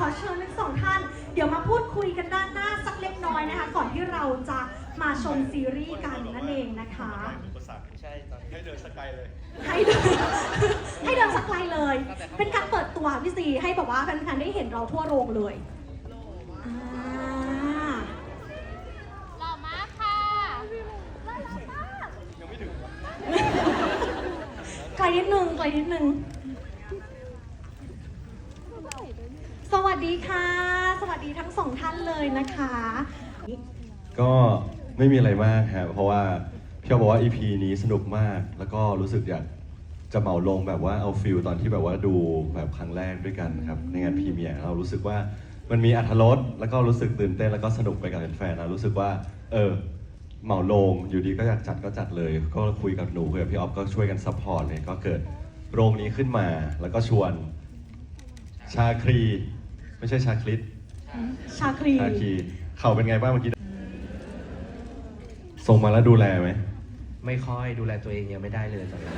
ขอเชิญทั้งสองท่าน เดี๋ยวมาพูดคุยกันด้านหน้าสักเล็กน้อยนะคะ ก่อนที่เราจะมาชมซีรีส์กันนั่นเองนะคะอุปสรรคใช่ตอนนี้ให้เดินสกายเลย ให้เดินให้เดินสักไกลเลย เป็นการเปิดตัวพี่ซีให้แบบว่าแฟนๆได้เห็นเราทั่วโรงเลยอ่าหล่อมากค่ะยังไม่ถึง ไกลนิดนึงไกลนิดนึง สวัสดีค่ะ สวัสดีทั้งสองท่านเลยนะคะ ก็ไม่มีอะไรมากฮะเพราะว่าพี่บอกว่า EP นี้สนุกมาก แล้วก็รู้สึกอยากจะเหมาลงแบบว่าเอาฟิลตอนที่แบบว่าดูแบบครั้งแรกด้วยกันครับในงานพรีเมียร์เรารู้สึกว่ามันมีอัธรสแล้วก็รู้สึกตื่นเต้นแล้วก็สนุกไปกับแฟนๆนะรู้สึกว่า เออเหมาลงอยู่ดีก็อยากจัดก็จัดเลย ก็คุยกับหนูคุยกับพี่ออฟก็ช่วยกันซัพพอร์ตเลยก็เกิดโรงนี้ขึ้นมาแล้วก็ชวนชาครี ไม่ใช่ชาคลิตชาครีชาคีเข่าเป็นไงบ้างเมื่อกี้ส่งมาแล้วดูแลไหม ไม่ค่อยดูแลตัวเองยังไม่ได้เลยตอนนี้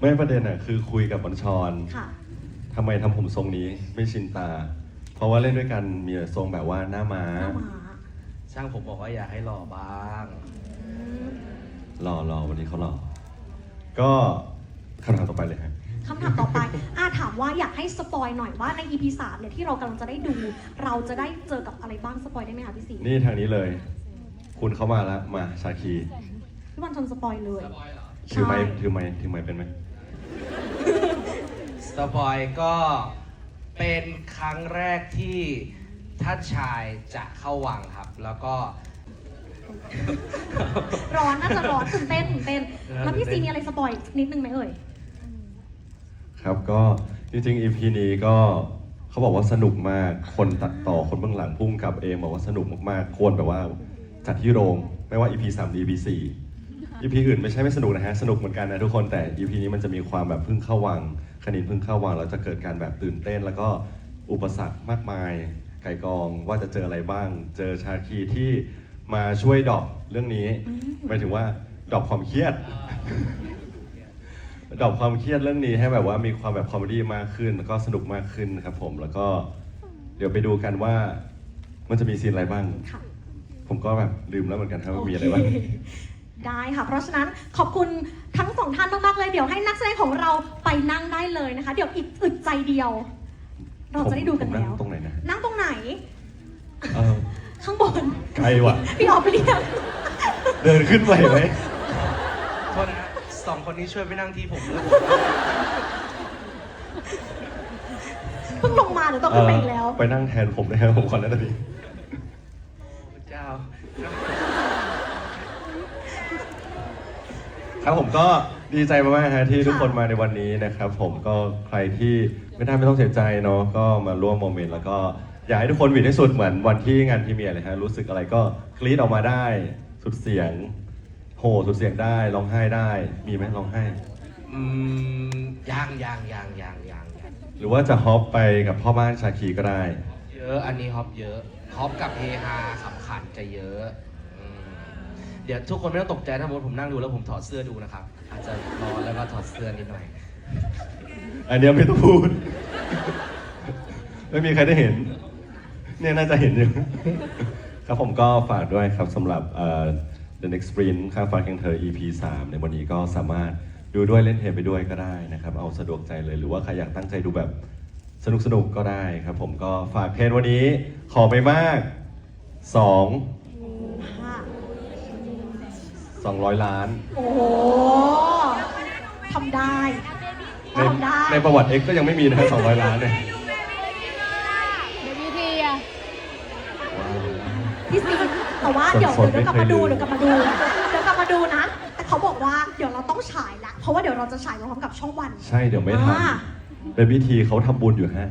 ไม่ประเด็นอะคือคุยกับบัญชรค่ะ ทำไมทำผมทรงนี้ไม่ชินตา เพราะว่าเล่นด้วยกันมีทรงแบบว่าหน้าม้าหน้าม้าช่างผมบอกว่าอยากให้หล่อบ้างหล่อหล่อวันนี้เขาหล่อก็คำถามต่อไปเลยฮะ คำถามต่อไปอา ถามว่าอยากให้สปอยหน่อยว่าใน EP 3เนี่ยที่เรากำลังจะได้ดู เราจะได้เจอกับอะไรบ้างสปอยได้ไหมคะพี่สีนี่ทางนี้เลย คุณเข้ามาแล้วมาชาคีพี่บอลชนสปอยเลยถือไม้ใช่ถือไม้ถือไม้เป็นไหมสปอยก็เป็นครั้งแรกที่ท่านชายจะเข้าวังครับ แล้วก็ ร้อนน่าจะร้อนตื่นเต้นตื่นเต้นเออแล้วพี่ตื่ซีนเต้นมีอะไรสปอยนิดนึงไหมเอ่ย ครับก็จริงๆ EP นี้ก็เขาบอกว่าสนุกมากคนตัดต่อคนเบื้องหลังพุ่งกับเองบอกว่าสนุกมากๆควรแบบว่าจัดที่โรงไม่ว่า EP 3 EP 4 EP อื่นไม่ใช่ไม่สนุกนะฮะสนุกเหมือนกันนะทุกคนแต่ EP นี้มันจะมีความแบบเพึ่งเข้าวังคณินเพึ่งเข้าวังแล้วจะเกิดการแบบตื่นเต้น แล้วก็อุปสรรคมากมายไก่กองว่าจะเจออะไรบ้าง เจอชาคีที่มาช่วยดรอกเรื่องนี้หมายถึงว่าดรอกความเครียด ดรอปความเครียดเรื่องนี้ให้แบบว่ามีความแบบคอมเมดี้มากขึ้น แล้วก็สนุกมากขึ้นครับผมแล้วก็เดี๋ยวไปดูกันว่ามันจะมีซีนอะไรบ้าง ค่ะ ผมก็แบบลืมแล้วเหมือนกันครับว่ามีอะไรบ้าง โเคได้ค่ะ เพราะฉะนั้นขอบคุณทั้งสองท่านมากๆเลย เดี๋ยวให้นักแสดงของเราไปนั่งได้เลยนะคะ เดี๋ยวอีกอึดใจเดียว เราจะได้ดูกันผมแล้วงตรงไหนนะ นั่งตรงไหน เออข้างบน ไกลว่ะ พี่ออฟเรียก เดินขึ้นไปไหม โทษนะฮะ สองคนนี้ช่วยไปนั่งที่ผมด้วยเพิ่งลงมาเดี๋ยวต้องขึ้นไปอีกแล้วเออไปนั่งแทนผมนะครับผมขอนั่นทีพระเจ้า ครับผมก็ดีใจมากๆฮะที่ทุกค่ะคนมาในวันนี้นะครับ ผมก็ใครที่ไม่ได้ไม่ต้องเสียใจเนาะก็มาร่วมโมเมนต์แล้วก็อยากให้ทุกคนหวิดที่สุดเหมือนวันที่งานพรีเมียร์เลยฮะรู้สึกอะไรก็กรี๊ดออกมาได้สุดเสียง โหสุดเสียงได้ร้องไห้ได้มีไหมร้องไห้ อืมยังยังยังยังยังยังหรือว่าจะฮอปไปกับพ่อบ้านชาคีก็ได้ เยอะอันนี้ฮอปเยอะฮอปกับเฮฮาขำขันจะเยอะอืมเดี๋ยวทุกคนไม่ต้องตกใจถ้าสมมติผมนั่งดูแล้วผมถอดเสื้อดูนะครับ อาจจะร้อนแล้วก็ถอดเสื้อนิดหน่อย อันเนี้ยไม่ต้องพูด ไม่มีใครได้เห็น เนี่ยน่าจะเห็นอยู่ ครับผมก็ฝากด้วยครับสำหรับเอ่อ The Next Sprint ข้างฟ้าแข่งเธอ EP 3 ในวันนี้ก็สามารถดูด้วยเล่นเทปไปด้วยก็ได้นะครับ เอาสะดวกใจเลยหรือว่าใครอยากตั้งใจดูแบบสนุกสนุกๆก็ได้ครับ ผมก็ฝากเพลงวันนี้ขอไม่มาก2ค่ะ200 ล้าน โอ้โหทำได้ในทำได้ ในประวัติ X ก็ยังไม่มีนะ200 ล้านเนี่ย เบบี้ทีอะ พี่ซีแต่ว่า เดี๋ยวสดๆเดี๋ยวกลับมาดูไม่เดี๋ยวเคกยลับลืมามดูเดี๋ยวกลับมาดูนะ แต่เขาบอกว่าเดี๋ยวเราต้องฉายละเพราะว่าเดี๋ยวเราจะฉายพร้อมกับช่องวัน ใช่เดี๋ยวไม่ทันอ่า เป็นพิธีเขาทำบุญอยู่ฮะ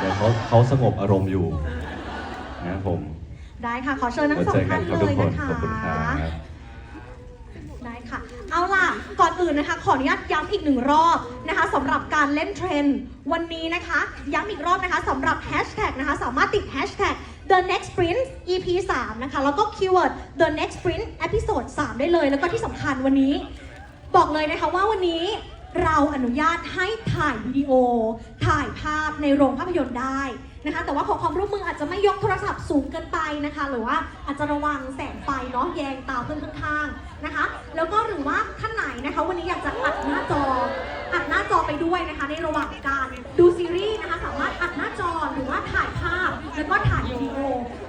เดี๋ยวเขาเขาสงบอารมณ์อยู่นะครับผมได้ค่ะ ขอเชิญทั้งไว้สอเจงอกัท่านนครับเลทุกยคนนะคะขอบคุณครับ ได้ค่ะ เอาล่ะ ก่อนอื่นนะคะ ขออนุญาตย้ำอีกหนึ่งรอบนะคะสำหรับการเล่นเทรนด์วันนี้นะคะ ย้ำอีกรอบนะคะสำหรับแฮชแท็กนะคะ สามารถติดแฮชแท็ก the next sprint EP 3 นะคะ แล้วก็คีย์เวิร์ด the next sprint episode 3 ได้เลย แล้วก็ที่สำคัญวันนี้ บอกเลยนะคะว่าวันนี้เราอนุญาตให้ถ่ายวิดีโอ ถ่ายภาพในโรงภาพยนตร์ได้ นะคะ แต่ว่าขอความร่วมมืออาจจะไม่ยกโทรศัพท์สูงเกินไปนะคะ หรือว่าอาจจะระวังแสงไฟเนาะแยงตาเพื่อนข้างๆนะคะ แล้วก็หรือว่าท่านไหนนะคะ วันนี้อยากจะอัดหน้าจออัดหน้าจอไปด้วยนะคะ ในระหว่างการดูซีรีส์นะคะสามารถอัดหน้าจอหรือว่าถ่ายภาพ แล้วก็ถ่ายวิดีโอ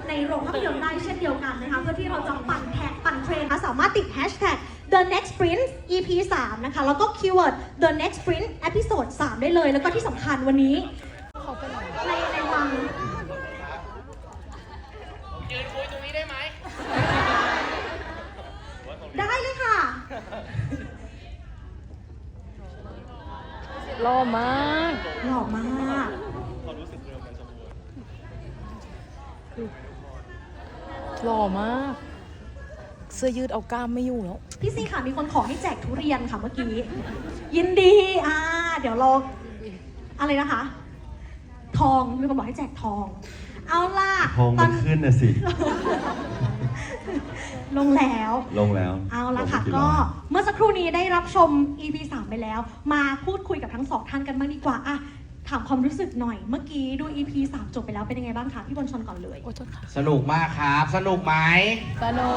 ในโรงภาพยนตร์ได้เช่นเดียวกันนะคะเพื่อที่เราจะปั่นแท็กปั่นเทรนนะคะสามารถติด hashtag the next sprint EP 3 นะคะ แล้วก็ keyword the next sprint episode 3 ได้เลย แล้วก็ที่สำคัญวันนี้ขาเป็นในในวัง ยืนคุยตรงนี้ได้ไหม ได้เลยค่ะ หล่อมากหล่อมากหล่อมาก เสื้อยืดเอากล้ามไม่อยู่แล้ว พี่ซีค่ะมีคนขอให้แจกทุเรียนค่ะเมื่อกี้ ยินดีอ่าเดี๋ยวรออะไรนะคะ ทองมีคนบอกให้แจกทอง เอาล่ะทองตมัอนนขึ้นนะสิ ลงแล้ว ลงแล้วเอาละงค่ะไปก็ร้อยเมื่อสักครู่นี้ได้รับชม EP 3 ไปแล้ว มาพูดคุยกับทั้งสองท่านกันบ้างดีกว่าอะถามความรู้สึกหน่อยเมื่อกี้ดู EP 3 จบไปแล้วเป็นยังไงบ้างคะพี่บอลชนก่อนเลย โอ้โทษค่ะสนุกมากครับ สนุกไหม สนุก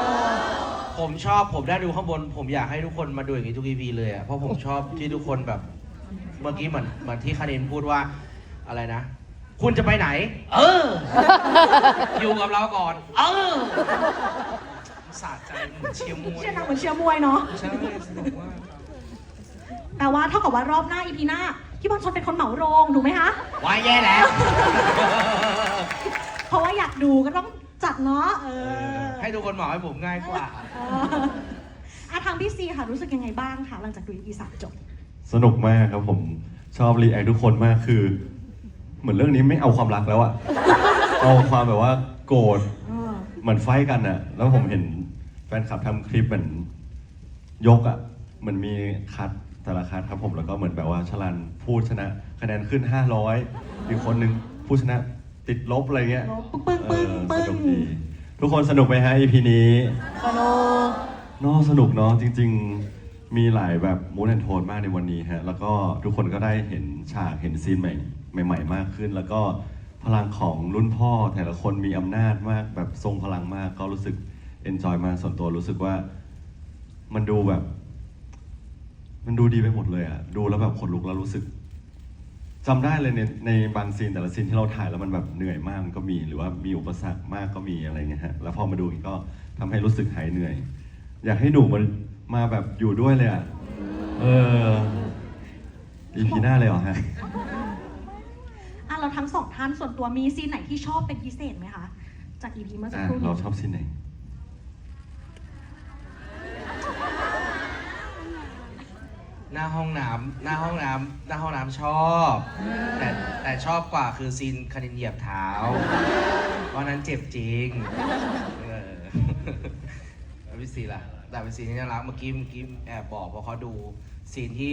ผมชอบผมได้ดูข้างบน ผมอยากให้ทุกคนมาดูอย่างนี้ทุก EP เลยอะเพราะผมชอบที่ทุกคนแบบ เมื่อกี้เหมือนเหมือนที่คารินพูดว่าอะไรนะ คุณจะไปไหน เออ อยู่กับเราก่อน เออ สะใจเหมือนเชียร์มวยเชียร์หนังเหมือนเชียร์มวยเนาะ ใช่สนุกมากแต่ว่าเท่ากับว่ารอบหน้า EP หน้าพี่บอลชนเป็นคนเหมาโรงถูกไหมคะ วายแย่แล้ว เพราะว่าอยากดูก็ต้องจัดเนาะเออให้ทุกคนเหมาให้ผมง่ายกว่า เอออะทางพี่ซีค่ะรู้สึกยังไงบ้างคะหลังจากดู EP 3จบ สนุกมากครับผมชอบรีแอคทุกคนมากคือ เหมือนเรื่องนี้ไม่เอาความรักแล้วอะ เอาความแบบว่าโกรธเออ เหมือนไฟท์กันอะแล้วผมเห็น แฟนคลับทำคลิปเหมือนยกอะเหมือนมีคัดแต่ละคัดครับผมแล้วก็เหมือนแบบว่าชลันพูดชนะคะแนนขึ้น 500อีกคนนึงผู้ชนะติดลบอะไรเงี้ยลบปึ้งปึ้งปึ้งเออปึ้งสนุกดีทุกคนสนุกไหมฮะ EP นี้สนุกเนอะสนุกเนาะจริง ๆ มีหลายแบบมูดแอนโทนมากในวันนี้ฮะแล้วก็ทุกคนก็ได้เห็นฉากเห็นซีนใหม่ใหม่ ๆ มากขึ้น แล้วก็พลังของรุ่นพ่อแต่ละคนมีอำนาจมากแบบทรงพลังมากก็รู้สึก เอนจอยมากส่วนตัวรู้สึกว่า มันดูแบบ มันดูดีไปหมดเลยอะดูแล้วแบบขนลุกแล้วรู้สึกจำได้เลยในในบางซีนแต่ละซีนที่เราถ่ายแล้วมันแบบเหนื่อยมากมันก็มี หรือว่ามีอุปสรรคมากก็มีอะไรเงี้ยฮะแล้วพอมาดูอีกก็ทำให้รู้สึกหายเหนื่อย อยากให้หนูมันมาแบบอยู่ด้วยเลยอะเอออีพีหน้าเลยเหรอฮะ อะเราทั้งสองท่านส่วนตัวมีซีนไหนที่ชอบเป็นพิเศษไหมคะ จาก EP เมื่อสักอะครู่เรานี้ ชอบซีนไหน น้าห้องน้ำหน้าห้องน้ำหน้าห้องน้ำชอบ แต่แต่ชอบกว่าคือซีนคณินเหยียบเท้า เพราะนั้นเจ็บจริงเออแล้วพี่ซีล่ะแต่เป็นซีนที่น่ารักเมื่อกี้เมื่อกี้แอบบอกเพราะเขาดูซีนที่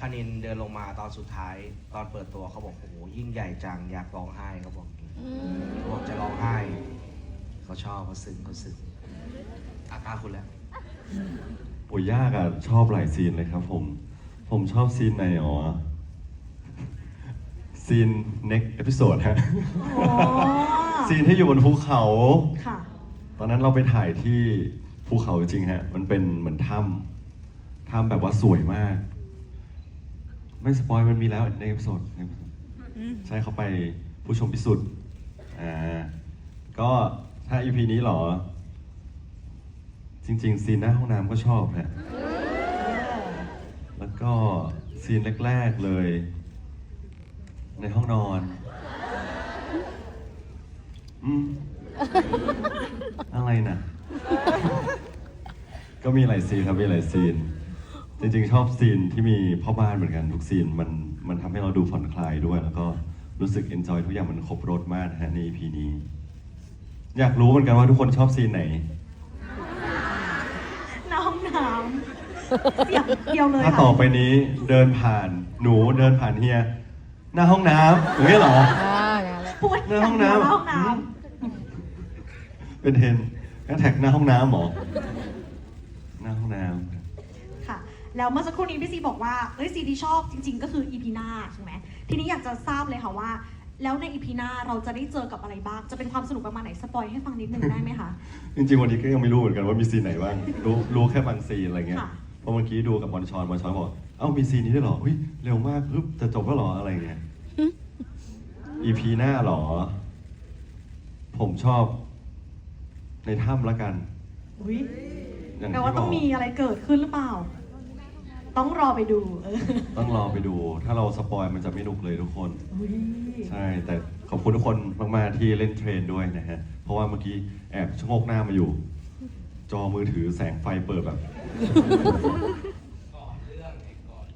คณินเดินลงมาตอนสุดท้าย ตอนเปิดตัวเขาบอกโอ้โหยิ่งใหญ่จังอยากร้องไห้เขาบอกเขาบอกจะร้องไห้เขาชอบเขาซึ้งเขาซึ้งอาตาคุณแล้วโอ้ยยากอะชอบหลายซีนเลยครับผม ผมชอบซีนไหนอ๋อซีน next episode ฮะ อ๋อซีนที่อยู่บนภูเขา ค่ะ ตอนนั้นเราไปถ่ายที่ภูเขาจริงๆฮะ มันเป็นเหมือนถ้ำ ถ้ำแบบว่าสวยมาก ไม่สปอยมันมีแล้วในเอพิโซดใน episode ใช่เขาไปผู้ชมพิสุทธิ์อ่า ก็ถ้า EP นี้เหรอ จริง ๆ ซีนหน้าห้องน้ำก็ชอบฮะแล้ว ก็ซีนแรกๆเลย ในห้องนอน อืม อะไรนะ ก็มีหลายซีนครับมีหลายซีน จริงๆ ชอบซีนที่มีพ่อบ้านเหมือนกันทุกซีนมันมันทำให้เราดูผ่อนคลายด้วย แล้วก็รู้สึกเอนจอยทุกอย่างมันครบรถมากนะฮะใน EP นี้ อยากรู้เหมือนกันว่าทุกคนชอบซีนไหน น้องน้ำ เสียงเดียวเลยถ้าค่ะต่อไปนี้เดินผ่านหนูเดินผ่านเฮีย หน้าห้องน้ำอย่างนี้เหรอ อ่าอย่างนั้นแหละพูดหน้าห้องน้ำหน้าห้องน้เป็นเทรนแฮชแท็กหน้าห้องน้ำเหรอหน้าห้องน้ำำค่ะ แล้วเมื่อสักครู่นี้พี่ซีบอกว่าเอ้ยซีที่ชอบจริง ๆ ก็คือ EP หน้าใช่ไหมทีนี้อยากจะทราบเลยค่ะว่า แล้วในอีพีหน้าเราจะได้เจอกับอะไรบ้าง จะเป็นความสนุกประมาณไหนสปอยให้ฟังนิดนึงได้ไหมคะจริงๆวันนี้ก็ยังไม่รู้เหมือนกันว่ามีซีนไหนบ้างรู้รู้แค่บางซีนอะไรเงี้ย ค่ะเพ ราะเมื่อกี้ดูกับบอลชอนบอลชอนบอก เอ้ามีซีนนี้ด้วยเหรอเฮ้ยเร็วมากปึ๊บจะจบแล้วเหรออะไรเงี้ย EP หน้าเหรอ ผมชอบ ในถ้ำละกัน อุ้ยอย่างแปลที่ว่าบต้อองกมีอะไรเกิดขึ้นหรือเปล่า ต้องรอไปดูเออต้องรอไปดู ถ้าเราสปอยมันจะไม่หนุกเลยทุกคน อุ๊ยใช่ แต่ขอบคุณทุกคนมากๆที่เล่นเทรนด้วยนะฮะ เพราะว่าเมื่อกี้แอบชะโงกหน้ามาอยู่ จอมือถือแสงไฟเปิดแบบ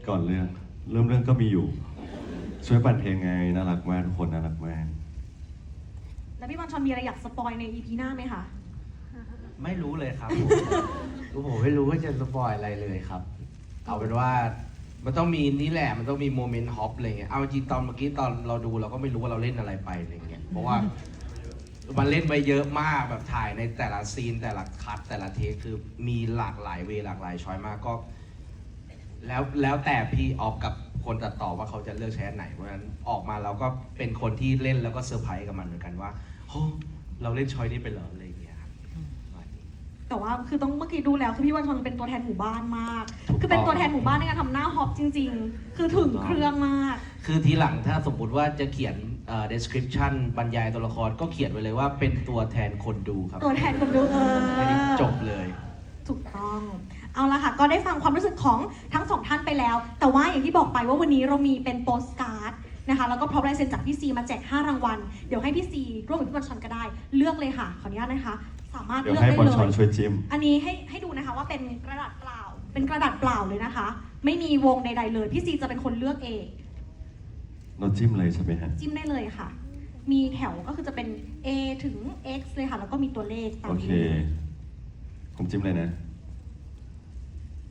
ก่อนเรื่อง เริ่มเรื่องก็มีอยู่ ช่วยปั่นเพลงไง น่ารักมากทุกคนน่ารักมากแล้วพี่บอลชอนมีอะไรอยากสปอยในอีพีหน้าไหมคะ ไม่รู้เลยครับผมผมไม่รู้ว่าจะสปอยอะไรเลยครับ เอาเป็นว่ามันต้องมีนี่แหละ มันต้องมีโมเมนต์ฮอปอะไรเงี้ย เอาจริงๆตอนเมื่อกี้ตอนเราดูเราก็ไม่รู้ว่าเราเล่นอะไรไปอะไรเงี้ย เพราะว่า มันเล่นไปเยอะมากแบบถ่ายในแต่ละซีนแต่ละคัดแต่ละเทคคือมีหลากหลายเวย์หลากหลายช้อยมากก็ แล้วแล้วแต่พี่ออฟกับคนตัดต่อว่าเขาจะเลือกใช้อันไหนเพราะฉะนั้นออกมาเราก็เป็นคนที่เล่นแล้วก็เซอร์ไพรส์กับมันเหมือนกันว่าโอ้เราเล่นช้อยนี้ไปเหรออะไรอย่างเงี้ยครับประมาณนี้แต่ว่าคือต้องเมื่อกี้ดูแล้วคือพี่บอลชอนเป็นตัวแทนหมู่บ้านมาก คือเป็นตัวแทนหมู่บ้านในการทำหน้าฮอปจริง ๆ คือถึงเครื่องมาก คือทีหลังถ้าสมมุติว่าจะเขียนเอ่อ description บรรยายตัวละครก็เขียนไว้เลยว่าเป็นตัวแทนคนดูครับตัวแทนคนดูเออแค่นี้จบเลย ถูกต้อง เอาละค่ะ ก็ได้ฟังความรู้สึกของทั้งสองท่านไปแล้ว แต่ว่าอย่างที่บอกไปว่าวันนี้เรามีเป็นโปสการ์ดนะคะแล้วก็พร้อมลายเซ็นจากพี่ซีมาแจก 5 รางวัล เดี๋ยวให้พี่ซีร่วมกับพี่บอลชอนก็ได้ เลือกเลยค่ะ ขออนุญาตนะคะ สามารถเดี๋ยวเลือกให้ได้บอลเลชอนย ช่วยจิ้ม อันนี้ให้ให้ดูนะคะว่าเป็นกระดาษเปล่า เป็นกระดาษเปล่าเลยนะคะ ไม่มีวงใด ๆ เลย พี่ซีจะเป็นคนเลือกเอง เราจิ้มเลยใช่ไหมฮะ จิ้มได้เลยค่ะ มีแถวก็คือจะเป็น A ถึง X เลยค่ะ แล้วก็มีตัวเลขตามโอเค นี้ผมจิ้มเลยนะ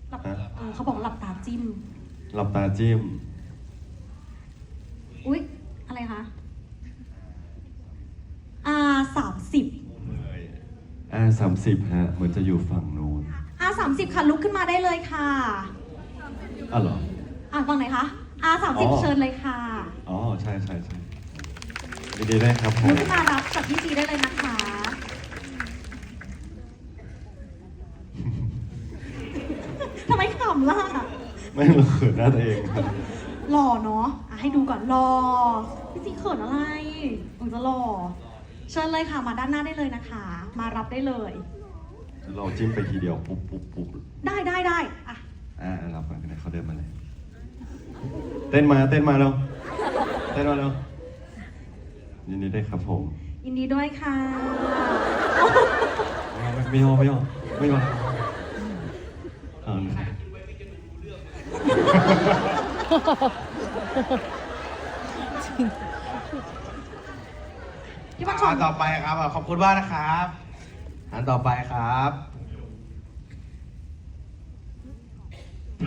หลับฮะ เออเขาบอกหลับตาจิ้ม หลับตาจิ้ม อุ๊ย อะไรคะ R สามสิบ อ่าสามสิบฮะ เหมือนจะอยู่ฝั่งนู้น R สามสิบค่ะลุกขึ้นมาได้เลยค่ะ อะเหรอ อะฟังไหนอยคะ R สามสิบอ๋อเชิญเลยค่ะ อ๋อ ใช่ใช่ใช่ยินดีด้วยครับผลุกมขึ้นมารับจากพี่ซีได้เลยนะคะ ทำไมขำล่ะ ไม่รู้เขินหน้าตัวเองครับ หล่อเนาะอะให้ดูก่อนหล่อพี่ซีเขินอะไรผมจะหล่อ เชิญเลยค่ะ มาด้านหน้าได้เลยนะคะ มารับได้เลย เราจิ้มไปทีเดียวปุ๊บปุ๊บปุ๊บได้ได้ได้อะ อ่ารับก่อนก็ได้เขาเดินมาเลย เต้นมาเต้นมาแล้ว เต้นมาแล้วยินดีด้วยครับผมยินดีด้วยค่ะ ไม่เอาไม่เอาไม่เอาไม่เอาเอานะครับพี่บอลชอัมนต่อไปครับอะขอบคุณมากนะครับ อันต่อไปครับ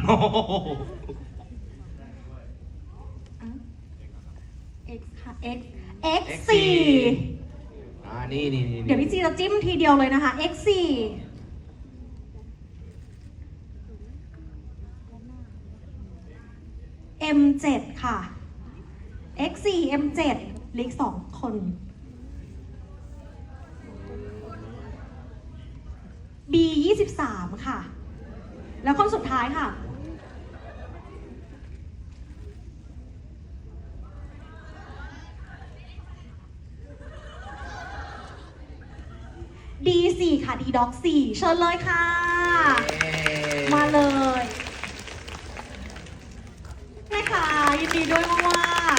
โอ้โห X ค่ะ X X X4 4อ่านี่นี่นี่เดี๋ยวพี่ซีจะจิ้มทีเดียวเลยนะคะ X 4 M 7ค่ะ X 4 M 7เล็กสองคน B 23ค่ะ แล้วคนสุดท้ายค่ะ D 4 ค่ะ D Dog 4เชิญเลยค่ะ มาเลยแม่ค่ะยินดีด้วยมาก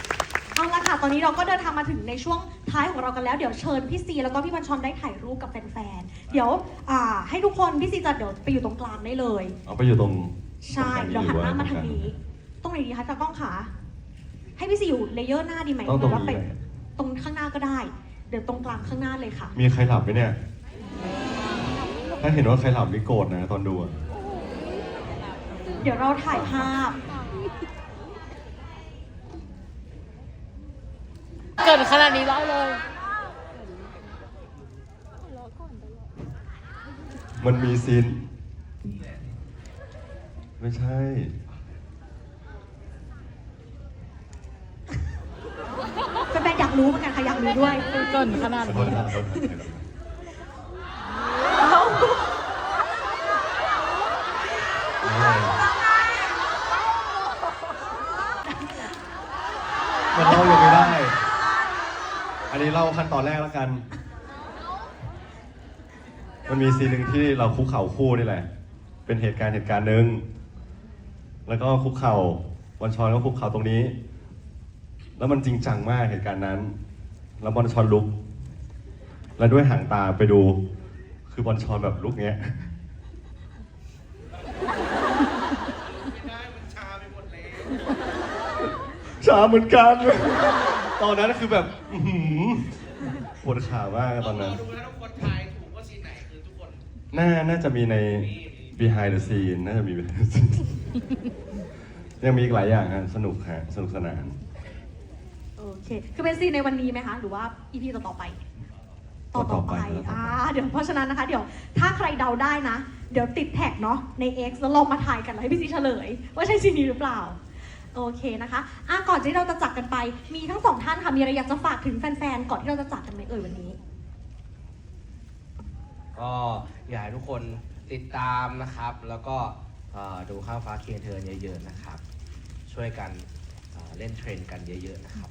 ๆเอาละค่ะ ตอนนี้เราก็เดินทางมาถึงในช่วงท้ายของเรากันแล้ว เดี๋ยวเชิญพี่ซีแล้วก็พี่พันชอนได้ถ่ายรูปกับแฟนๆ เดี๋ยวอ่าให้ทุกคนพี่ซีจะเดี๋ยวไปอยู่ตรงกลางได้เลย เอาไปอยู่ตรงใช่ตรงเดี๋ยวหันหน้ามารือทางนี้ ตรงไหนดีคะตากล้องขาให้พี่ซีอยู่เลเยอร์หน้าดีไหมต้องตรงหว่านี้ไปไหม ตรงข้างหน้าก็ได้ เดี๋ยวตรงกลางข้างหน้าเลยค่ะ มีใครหลับไหมเนี่ย ถ้าเห็นว่าใครหลับนี่โกรธนะตอนดูอะเดี๋ยวเราถ่ายภาพ เกิดขนาดนี้เล่าเลย มันมีซีน ไม่ใช่ เรู้เหมือนกันค่ะอยากรู้ด้วยเกินขนาดนี้นะครับขามันเล่ายังไม่ได้ อันนี้เล่าขั้นตอนแรกแล้วกัน มันมีซีนหนึ่งที่เราคุกเข่าคู่นี่แหละ เป็นเหตุการณ์เหตุการณ์หนึ่ง แล้วก็คุกเข่าบอลชอนก็คุกเข่าตรงนี้ แล้วมันจริงจังมากเหตุการณ์นั้น แล้วบอลชอนลุก แล้วด้วยห่างตาไปดู คือบอลชอนแบบลุกเงี้ยชาเหมือนกัน ตอนนั้นคือแบบหือปวดขามากตอนนั้นดูแล้วทุกคนทายถูกว่าซีนไหนคือทุกคนน่าน่าจะมีใน behind the scene น่าจะมี behind the scene ยังมีอีกหลายอย่างฮะสนุกฮะสนุกสนาน คคือเป็นซีนในวันนี้ไหมคะ หรือว่าอีพีต่อๆไป ต่อต่อไปต่อๆไปอ่าเดี๋ยวเพราะฉะนั้นนะคะ เดี๋ยวถ้าใครเดาได้นะ เดี๋ยวติดแท็กเนาะใน X แล้วลองมาถ่ายกันแล้วให้พี่ซีเฉลย ว่าใช่ซีนนี้หรือเปล่า โอเคนะคะอะก่อนที่เราจะจากกันไป มีทั้งสองท่านค่ะมีอะไรอยากจะฝากถึงแฟนๆก่อนที่เราจะจากกันไหมเอ่ยวันนี้ ก็อยากให้ทุกคนติดตามนะครับ แล้วก็เอ่อดูข้าวฟ้าเคียงเธอเยอะๆนะครับ ช่วยกันเอ่อเล่นเทรนด์กันเยอะๆนะครับ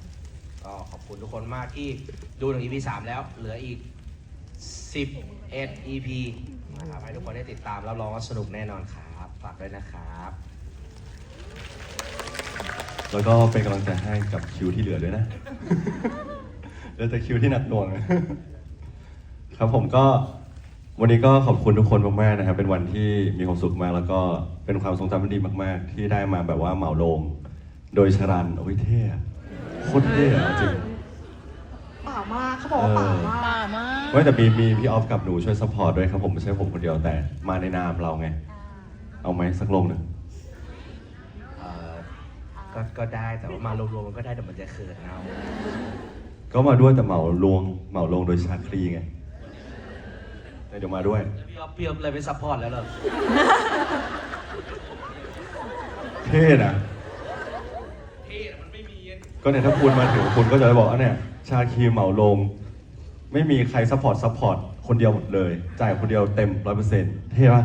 ก็ขอบคุณทุกคนมากที่ดูถึง EP 3 แล้ว เหลืออีก 11 EP นะครับให้ทุกคนได้ติดตามรับรองว่าสนุกแน่นอนครับฝากด้วยนะครับ แล้วก็เป็นกำลังใจให้กับคิวที่เหลือด้วยนะเหลือแต่คิวที่หนักหน่วงครับผมก็วันนี้ก็ขอบคุณทุกคนมากๆนะครับ เป็นวันที่มีความสุขมาก แล้วก็เป็นความทรงจำที่ดีมาก ๆ ที่ได้มาแบบว่าเหมาโลงโดยชรันโอ้ยเท่อะโคตรเท่อะจริงป่ามากเขาบอกว่าป่ามากป่ามากไม่แต่มีมีพี่ออฟกับหนูช่วยซัพพอร์ตด้วยครับผมไม่ใช่ผมคนเดียวแต่มาในนามเราไง เอาไหมสักลงหนึ่งเอ่อก็ก็ได้แต่ว่ามารวมๆมันก็ได้แต่มันจะเขินเอาก็มาด้วยแต่เหมาลวงเหมาลงโดยชาคลีไงเดี๋ยวมาด้วยพี่อ๊อฟพี่อ๊อฟเลยไปซัพพอร์ตแล้วเหรอเท่นะ ก็เนี่ยถ้าคุณมาถึงคุณก็จะได้บอกว่าเนี่ยชาคีเหมาลง ไม่มีใครซัพพอร์ตซัพพอร์ตคนเดียวหมดเลย จ่ายคนเดียวเต็มร้อยเปอร์เซ็นต์เท่ปะ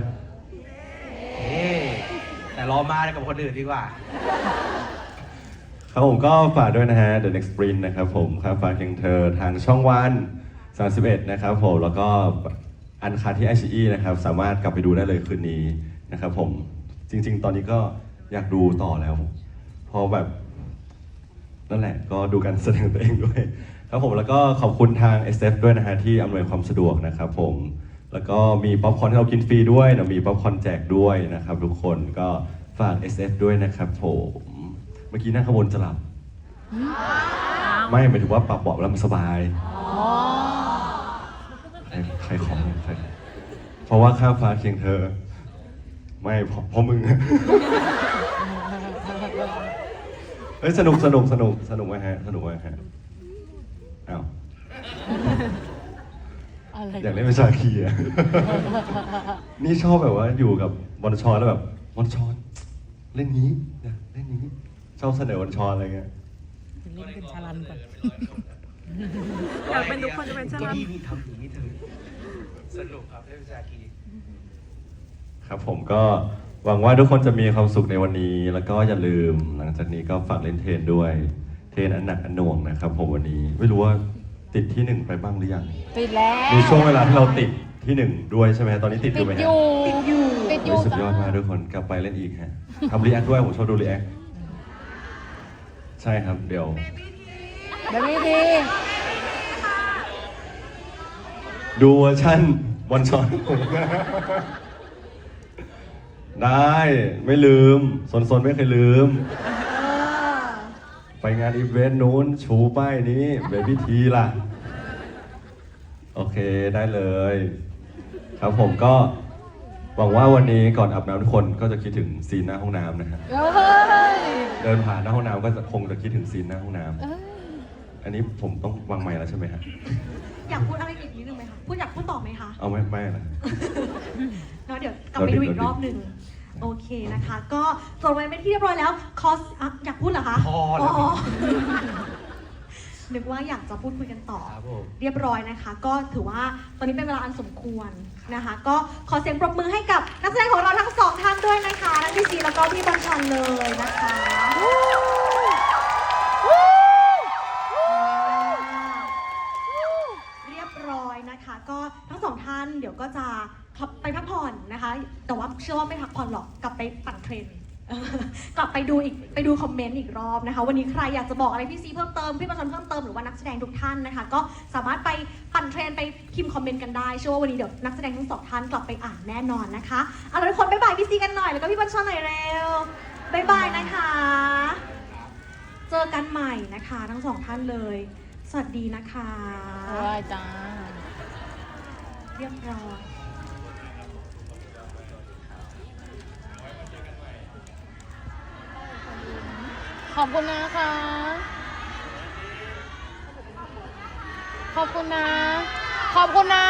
เอ๊ะแต่รอมากับคนอื่นดีกว่า ครับผมก็ฝากด้วยนะฮะ The Next Sprint นะครับผมครับฝากเพียงเธอทางช่องวัน 31 นะครับผมแล้วก็อันคาที่ไอชีนะครับ สามารถกลับไปดูได้เลยคืนนี้นะครับผมจริง ๆ ตอนนี้ก็อยากดูต่อแล้วเพราะแบบ นั่นแหละก็ดูการแสดงตัวเองด้วยครับผมแล้วก็ขอบคุณทาง SF ด้วยนะฮะที่อำนวยความสะดวกนะครับผมแล้วก็มีป๊อปคอร์นให้เรากินฟรีด้วยนะมีป๊อปคอร์นแจกด้วยนะครับทุกคนก็ฝาก SF ด้วยนะครับผมเมื่อกี้นั่งขางบวนจะหลับ ไม่หมายถึงว่าปรับเบาะแล้วมันสบายอ๋อใครใครของใครเพราะว่าข้ามฟ้าเคียงเธอ ไม่เพราะเพราะมึง เฮ้ยสนุกสนุกสนุกสนุกไหมฮะสนุกไหมฮะอ้าวอะไรอยากเล่นเป็นชาคีอะ นี่ชอบแบบว่าอยู่กับบอลชอนแล้วแบบบอลชอนเล่นนี้อยากเล่นนี้ชอบเสนอบอลชอนอะไรเงี้ยเล่นเป็นชาลันก่อนอยากเป็นทุกคนจะเป็นชาลันก็นี่นี่ทำอย่างนี้ถึงสนุกครับเล่นชาคีครับผมก็ หวังว่าทุกคนจะมีความสุขในวันนี้ แล้วก็อย่าลืม หลังจากนี้ก็ฝากเล่นเทรนด้วย เทรนอันหนักอันหน่วงนะครับผมวันนี้ ไม่รู้ว่าติดที่หนึ่งไปบ้างหรือยัง ติดแล้ว มีช่วงเวลาที่เราติดที่หนึ่งด้วยใช่ไหมตอนนี้ติดอติยู่ดไหมอฮะยู่ติดอยู่ติดอโอ้ยู่ยสุดยอดมากทุกคนกลับไปเล่นอีกฮะทำรีแอคด้วยผมชอบดูรีแอคใช่ครับเดี๋ยวเดี๋ยวนี้ทีดูเวอร์ชั่นวันช็อต ได้ไม่ลืมสนสนๆไม่เคยลืมเออไปงานอีเวนต์นู้นชูป้ายนี้เบบี้ทีล่ะ โอเคได้เลย ครับผมก็หวังว่าวันนี้ก่อนอาบน้ำทุกคนก็จะคิดถึงซีนหน้าห้องน้ำนะฮะเฮ้ยเดินผ่านหน้าห้องน้ำก็จะคงจะคิดถึงซีนหน้าห้องน้ำเอ้ยอันนี้ผมต้องวางไมค์แล้วใช่ไหมฮะ อยากพูดอะไรอีกนิดนึงไหมคะพูดอยากพูดต่อไหมคะ เอาไม่ไม่ละแล้วเดี๋ยวกลับไปดูอีกรอบหนึ่งโอเคนะคะ ก็จบไปเป็นที่เรียบร้อยแล้วคอสอะอยากพูดเหรอคะพอแล้วอ๋อนึกว่าอยากจะพูดคุยกันต่อ ครับผม เรียบร้อยนะคะ ก็ถือว่าตอนนี้เป็นเวลาอันสมควรนะคะ ก็ขอเสียงปรบมือให้กับนักแสดงของเราทั้งสองท่านด้วยนะคะทั้งพี่ซีแล้วก็พี่บัญชันเลยนะคะ ก็จะไปพักผ่อนนะคะ แต่ว่าเชื่อว่าไม่พักผ่อนหรอกกลับไปปั่นเทรนด์กลับไปดูอีกไปดูคอมเมนต์อีกรอบนะคะ วันนี้ใครอยากจะบอกอะไรพี่ซีเพิ่มเติมพี่ประชนเพิ่มเติมหรือว่านักแสดงทุกท่านนะคะ ก็สามารถไปปั่นเทรนด์ไปพิมพ์คอมเมนต์กันได้เชื่อว่าวันนี้เดี๋ยวนักแสดงทั้งสองท่านกลับไปอ่านแน่นอนนะคะเอาละทุกคนบ๊ายบายพี่ซีกันหน่อยแล้วก็พี่ประชนหน่อยเร็วบ๊ายบายนะคะ เจอกันใหม่นะคะ ทั้งสองท่านเลย สวัสดีนะคะว้ายจ้า เรียบร้อยขอบคุณนะคะ ขอบคุณนะ ขอบคุณนะ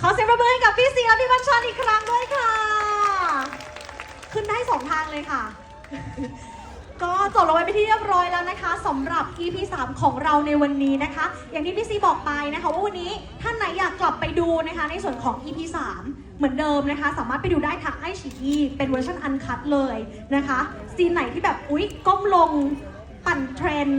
ขอเสียงปรบมือให้กับพี่ซีและพี่บัญชรอีกครั้งด้วยค่ะ ขึ้นได้สองทางเลยค่ะ ก็จบลงไปเป็นที่เรียบร้อยแล้วนะคะสำหรับ EP 3 ของเราในวันนี้นะคะ อย่างที่พี่ซีบอกไปนะคะว่าวันนี้ท่านไหนอยากกลับไปดูนะคะในส่วนของ EP 3 เหมือนเดิมนะคะ สามารถไปดูได้ทางไอชีอีเป็นเวอร์ชันอันคัดเลยนะคะซีนไหนที่แบบอุ๊ยก้มลงปั่นเทรนด์